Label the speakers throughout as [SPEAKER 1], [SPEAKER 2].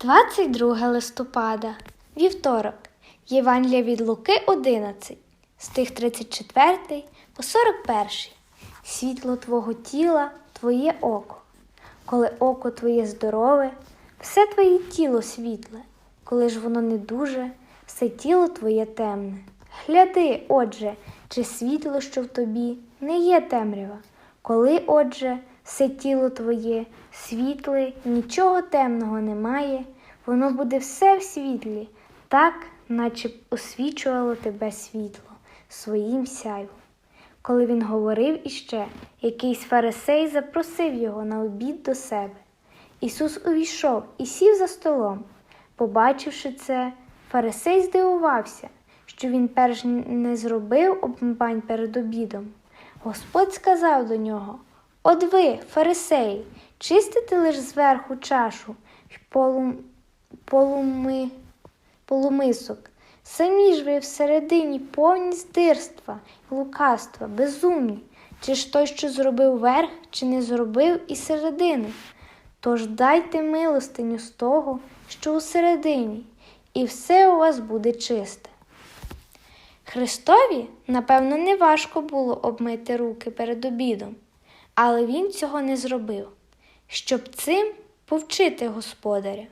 [SPEAKER 1] 22 листопада, вівторок, Євангелія від Луки 11, стих 34 по 41. Світло Твого тіла, Твоє око. Коли око Твоє здорове, все Твоє тіло світле, коли ж воно не дуже, все тіло Твоє темне. Гляди, отже, чи світло, що в тобі, не є темрява. Коли, отже, все тіло твоє світле, нічого темного немає, воно буде все в світлі, так, наче б освічувало тебе світло своїм сяйвом. Коли він говорив іще, якийсь фарисей запросив його на обід до себе. Ісус увійшов і сів за столом. Побачивши це, фарисей здивувався, що він перш не зробив обмивань перед обідом. Господь сказав до нього: От ви, фарисеї, чистите лиш зверху чашу й полум, полуми, полумисок. Самі ж ви всередині повні здирства лукавства, безумні, чи ж той, що зробив верх, чи не зробив і середини. Тож дайте милостиню з того, що усередині, і все у вас буде чисте. Христові, напевно, не важко було обмити руки перед обідом, але він цього не зробив, щоб цим повчити господаря,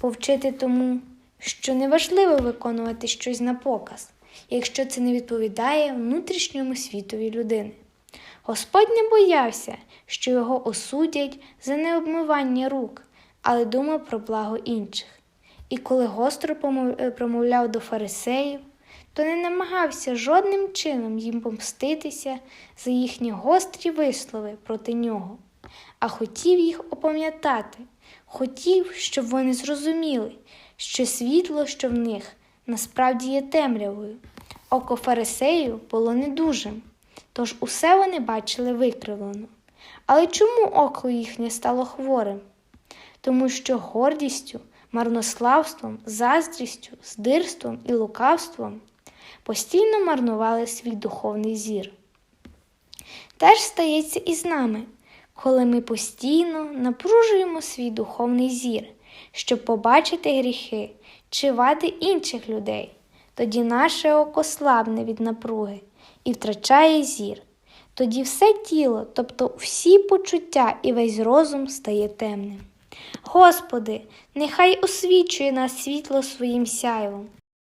[SPEAKER 1] повчити тому, що неважливо виконувати щось на показ, якщо це не відповідає внутрішньому світові людини. Господь не боявся, що його осудять за необмивання рук, але думав про благо інших. І коли гостро промовляв до фарисеїв, то не намагався жодним чином їм помститися за їхні гострі вислови проти нього, а хотів їх опам'ятати, хотів, щоб вони зрозуміли, що світло, що в них, насправді є темрявою. Око фарисеїв було недужим, тож усе вони бачили викривлено. Але чому око їхнє стало хворим? Тому що гордістю, марнославством, заздрістю, здирством і лукавством постійно марнували свій духовний зір. Теж стається і з нами, коли ми постійно напружуємо свій духовний зір, щоб побачити гріхи чи вади інших людей. Тоді наше око слабне від напруги і втрачає зір. Тоді все тіло, тобто всі почуття і весь розум стає темним. Господи, нехай освічує нас світло своїм сяйвом.